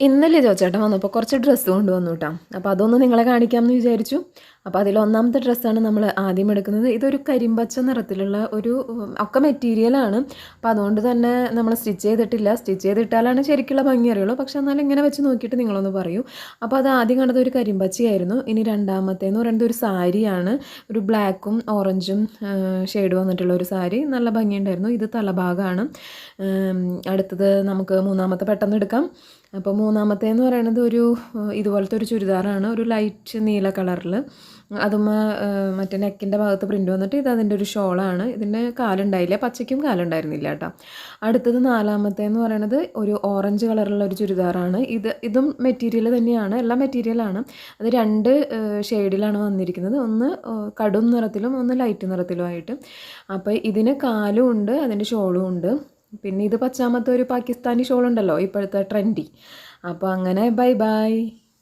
ഇന്നലെ ചോദിച്ചേട്ടൻ വന്നപ്പോൾ കുറച്ച് ഡ്രസ്സ് കൊണ്ടുവന്നു കേട്ടോ അപ്പോൾ അതൊന്ന് നിങ്ങളെ കാണിക്കാമെന്ന് വിചാരിച്ചു. അപ്പോൾ അതിൽ ഒന്നാമത്തെ ഡ്രസ്സാണ് നമ്മൾ ആദ്യം എടുക്കുന്നത്. ഇതൊരു കരിമ്പച്ച നിറത്തിലുള്ള ഒരു ഒക്കെ മെറ്റീരിയലാണ് അപ്പോൾ അതുകൊണ്ട് തന്നെ നമ്മൾ സ്റ്റിച്ച് ചെയ്തിട്ടില്ല. സ്റ്റിച്ച് ചെയ്തിട്ടാലാണ് ശരിക്കുള്ള ഭംഗി അറിയുള്ളൂ. പക്ഷെ എന്നാലും ഇങ്ങനെ വെച്ച് നോക്കിയിട്ട് നിങ്ങളൊന്ന് പറയൂ. അപ്പോൾ അത് ആദ്യം കണ്ടത് ഒരു കരിമ്പച്ചയായിരുന്നു. ഇനി രണ്ടാമത്തേന്ന് പറയുന്നത് ഒരു സാരിയാണ്. ഒരു ബ്ലാക്കും ഓറഞ്ചും ഷെയ്ഡ് വന്നിട്ടുള്ള ഒരു സാരി. നല്ല ഭംഗിയുണ്ടായിരുന്നു. ഇത് തലഭാഗമാണ് അടുത്തത് നമുക്ക് മൂന്നാമത്തെ പെട്ടെന്ന് എടുക്കാം. അപ്പോൾ മൂന്നാമത്തേന്ന് പറയുന്നത് ഒരു ഇതുപോലത്തെ ഒരു ചുരിദാറാണ്. ഒരു ലൈറ്റ് നീല കളറിൽ അതും മറ്റേ നെക്കിന്റെ ഭാഗത്ത് പ്രിന്റ് വന്നിട്ട് ഇത് അതിന്റെ ഒരു ഷോളാണ്. ഇതിന്റെ കാലുണ്ടായില്ല പച്ചയ്ക്കും കാലുണ്ടായിരുന്നില്ല കേട്ടോ. അടുത്തത് നാലാമത്തേന്ന് പറയുന്നത് ഒരു ഓറഞ്ച് കളറുള്ള ഒരു ചുരിദാറാണ്. ഇത് ഇതും മെറ്റീരിയൽ തന്നെയാണ് എല്ലാം മെറ്റീരിയലാണ് അത് രണ്ട് ഷെയ്ഡിലാണ് വന്നിരിക്കുന്നത്. ഒന്ന് കടും നിറത്തിലും ഒന്ന് ലൈറ്റ് നിറത്തിലുമായിട്ട്. അപ്പോൾ ഇതിന് കാലും ഉണ്ട് അതിന്റെ ഷോളും ഉണ്ട്. പിന്നെ ഇത് പച്ചാമത്തെ ഒരു പാകിസ്ഥാനി ഷോൾ ഉണ്ടല്ലോ ഇപ്പോഴത്തെ ട്രെൻഡി അപ്പോൾ അങ്ങനെ ബൈ ബൈ